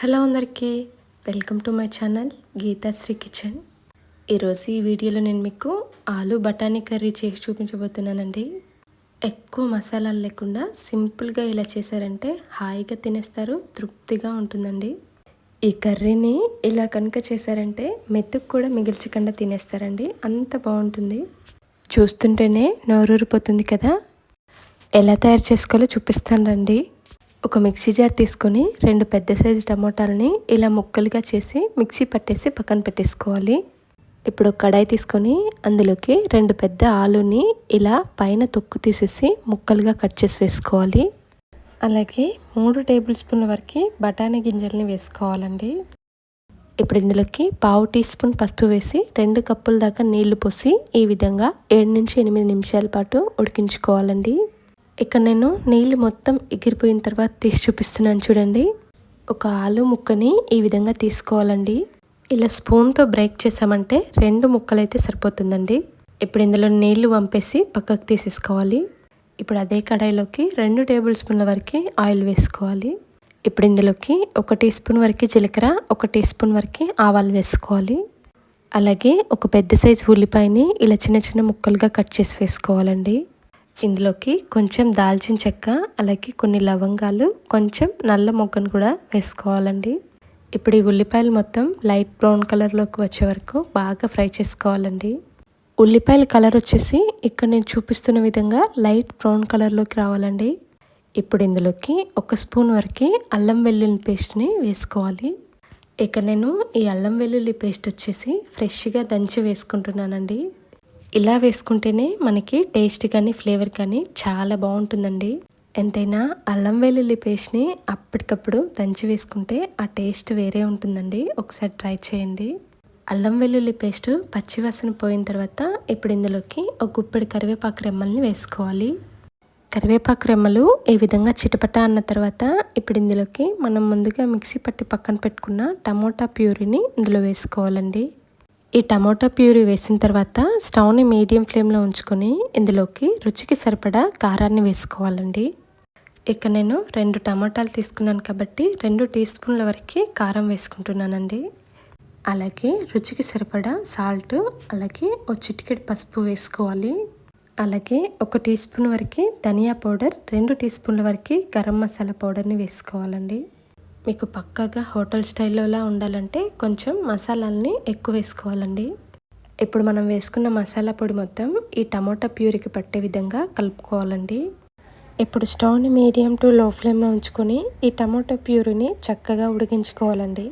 Hello అందరికీ welcome to my channel Geethasri kitchen. ఈరోజు ఈ వీడియోలో నేను మీకు ఆలు బఠానీ కర్రీ చేసి చూపించబోతున్నానండి. ఎక్కువ మసాలాలు లేకుండా సింపుల్గా ఇలా చేశారంటే హాయిగా తినేస్తారు తృప్తిగా ఉంటుందండి. ఈ కర్రీని ఇలా కనుక చేశారంటే మెతుకు కూడా మిగిల్చకుండా తినేస్తారండి అంత బాగుంటుంది. చూస్తుంటేనే నోరూరిపోతుంది కదా. ఎలా తయారు చేసుకోవాలో చూపిస్తాను రండి. ఒక మిక్సీ జార్ తీసుకొని రెండు పెద్ద సైజు టమోటాలని ఇలా ముక్కలుగా చేసి మిక్సీ పట్టేసి పక్కన పెట్టేసుకోవాలి. ఇప్పుడు కడాయి తీసుకొని అందులోకి రెండు పెద్ద ఆలుని ఇలా పైన తొక్కు తీసేసి ముక్కలుగా కట్ చేసి వేసుకోవాలి. అలాగే మూడు టేబుల్ స్పూన్ల వరకు బఠానీ గింజల్ని వేసుకోవాలండి. ఇప్పుడు ఇందులోకి పావు టీ స్పూన్ పసుపు వేసి రెండు కప్పుల దాకా నీళ్ళు పోసి ఈ విధంగా ఏడు నుంచి ఎనిమిది నిమిషాల పాటు ఉడికించుకోవాలండి. ఇక్కడ నేను నీళ్ళు మొత్తం ఎగిరిపోయిన తర్వాత తీసి చూపిస్తున్నాను చూడండి. ఒక ఆలు ముక్కని ఈ విధంగా తీసుకోవాలండి. ఇలా స్పూన్తో బ్రేక్ చేసామంటే రెండు ముక్కలైతే సరిపోతుందండి. ఇప్పుడు ఇందులో నీళ్ళు వంపేసి పక్కకు తీసేసుకోవాలి. ఇప్పుడు అదే కడాయిలోకి రెండు టేబుల్ స్పూన్ల వరకు ఆయిల్ వేసుకోవాలి. ఇప్పుడు ఇందులోకి ఒక టీ స్పూన్ వరకు జీలకర్ర ఒక టీ స్పూన్ వరకు ఆవాలు వేసుకోవాలి. అలాగే ఒక పెద్ద సైజు ఉల్లిపాయని ఇలా చిన్న చిన్న ముక్కలుగా కట్ చేసి వేసుకోవాలండి. ఇందులోకి కొంచెం దాల్చిన చెక్క అలాగే కొన్ని లవంగాలు కొంచెం నల్ల మొగ్గను కూడా వేసుకోవాలండి. ఇప్పుడు ఈ ఉల్లిపాయలు మొత్తం లైట్ బ్రౌన్ కలర్లోకి వచ్చే వరకు బాగా ఫ్రై చేసుకోవాలండి. ఉల్లిపాయల కలర్ వచ్చేసి ఇక్కడ నేను చూపిస్తున్న విధంగా లైట్ బ్రౌన్ కలర్లోకి రావాలండి. ఇప్పుడు ఇందులోకి ఒక స్పూన్ వరకు అల్లం వెల్లుల్లి పేస్ట్ని వేసుకోవాలి. ఇక్కడ నేను ఈ అల్లం వెల్లుల్లి పేస్ట్ వచ్చేసి ఫ్రెష్గా దంచి వేసుకుంటున్నానండి. ఇలా వేసుకుంటేనే మనకి టేస్ట్ కానీ ఫ్లేవర్ కానీ చాలా బాగుంటుందండి. ఎంతైనా అల్లం వెల్లుల్లి పేస్ట్ని అప్పటికప్పుడు దంచి వేసుకుంటే ఆ టేస్ట్ వేరే ఉంటుందండి. ఒకసారి ట్రై చేయండి. అల్లం వెల్లుల్లి పేస్ట్ పచ్చివాసన పోయిన తర్వాత ఇప్పుడు ఇందులోకి ఒక గుప్పెడి కరివేపాకు రెమ్మల్ని వేసుకోవాలి. కరివేపాకు రెమ్మలు ఈ విధంగా చిటపట అన్న తర్వాత ఇప్పుడు ఇందులోకి మనం ముందుగా మిక్సీ పట్టి పక్కన పెట్టుకున్న టమోటా ప్యూరీని ఇందులో వేసుకోవాలండి. ఈ టమాటో ప్యూరీ వేసిన తర్వాత స్టవ్ని మీడియం ఫ్లేమ్లో ఉంచుకొని ఇందులోకి రుచికి సరిపడా కారాన్ని వేసుకోవాలండి. ఇక నేను రెండు టమాటాలు తీసుకున్నాను కాబట్టి రెండు టీ స్పూన్ల వరకు కారం వేసుకుంటున్నానండి. అలాగే రుచికి సరిపడా సాల్ట్ అలాగే ఒక చిటికెడు పసుపు వేసుకోవాలి. అలాగే ఒక టీ స్పూన్ వరకు ధనియా పౌడర్ రెండు టీ స్పూన్ల వరకు గరం మసాలా పౌడర్ని వేసుకోవాలండి. మీకు పక్కాగా హోటల్ స్టైల్లోలా ఉండాలంటే కొంచెం మసాలాలని ఎక్కువ వేసుకోవాలండి. ఇప్పుడు మనం వేసుకున్న మసాలా పొడి మొత్తం ఈ టమోటా ప్యూరికి పట్టే విధంగా కలుపుకోవాలండి. ఇప్పుడు స్టవ్ని మీడియం టు లో ఫ్లేమ్లో ఉంచుకొని ఈ టమోటా ప్యూరిని చక్కగా ఉడికించుకోవాలండి.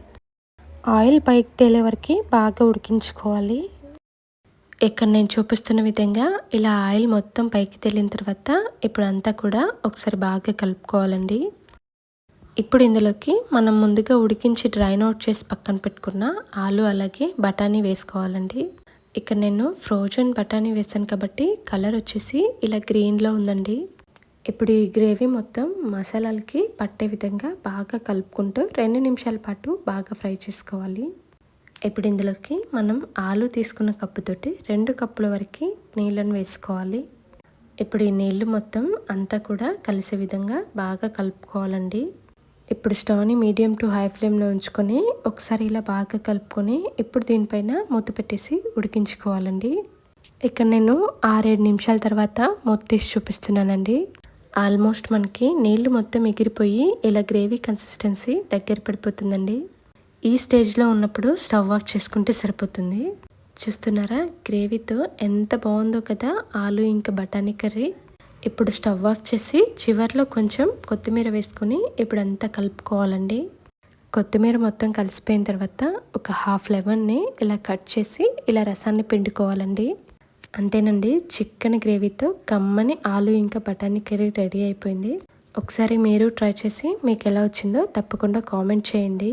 ఆయిల్ పైకి తేలే వరకు బాగా ఉడికించుకోవాలి. ఇక్కడ నేను చూపిస్తున్న విధంగా ఇలా ఆయిల్ మొత్తం పైకి తేలిన తర్వాత ఇప్పుడు అంతా కూడా ఒకసారి బాగా కలుపుకోవాలండి. ఇప్పుడు ఇందులోకి మనం ముందుగా ఉడికించి డ్రైన్ అవుట్ చేసి పక్కన పెట్టుకున్న ఆలు అలాగే బఠానీ వేసుకోవాలండి. ఇక్కడ నేను ఫ్రోజన్ బఠానీ వేసాను కాబట్టి కలర్ వచ్చేసి ఇలా గ్రీన్లో ఉందండి. ఇప్పుడు ఈ గ్రేవీ మొత్తం మసాలాలకి పట్టే విధంగా బాగా కలుపుకుంటూ రెండు నిమిషాల పాటు బాగా ఫ్రై చేసుకోవాలి. ఇప్పుడు ఇందులోకి మనం ఆలు తీసుకున్న కప్పుతోటి రెండు కప్పుల వరకు నీళ్ళను వేసుకోవాలి. ఇప్పుడు ఈ నీళ్ళు మొత్తం అంతా కూడా కలిసే విధంగా బాగా కలుపుకోవాలండి. ఇప్పుడు స్టవ్ని మీడియం టు హై ఫ్లేమ్లో ఉంచుకొని ఒకసారి ఇలా బాగా కలుపుకొని ఇప్పుడు దీనిపైన మూత పెట్టేసి ఉడికించుకోవాలండి. ఇక్కడ నేను ఆరేడు నిమిషాల తర్వాత మూత తీసి చూపిస్తున్నానండి. ఆల్మోస్ట్ మనకి నీళ్ళు మొత్తం ఎగిరిపోయి ఇలా గ్రేవీ కన్సిస్టెన్సీ దగ్గర పడిపోతుందండి. ఈ స్టేజ్లో ఉన్నప్పుడు స్టవ్ ఆఫ్ చేసుకుంటే సరిపోతుంది. చూస్తున్నారా? గ్రేవీతో ఎంత బాగుందో కదా? ఆలు ఇంకా బఠానీ కర్రీ. ఇప్పుడు స్టవ్ ఆఫ్ చేసి చివరిలో కొంచెం కొత్తిమీర వేసుకొని ఇప్పుడు అంతా కలుపుకోవాలండి. కొత్తిమీర మొత్తం కలిసిపోయిన తర్వాత ఒక హాఫ్ లెమన్ని ఇలా కట్ చేసి ఇలా రసాన్ని పిండుకోవాలండి. అంతేనండి చికెన్ గ్రేవీతో కమ్మని ఆలు ఇంకా బఠానీ కర్రీ రెడీ అయిపోయింది. ఒకసారి మీరు ట్రై చేసి మీకు ఎలా వచ్చిందో తప్పకుండా కామెంట్ చేయండి.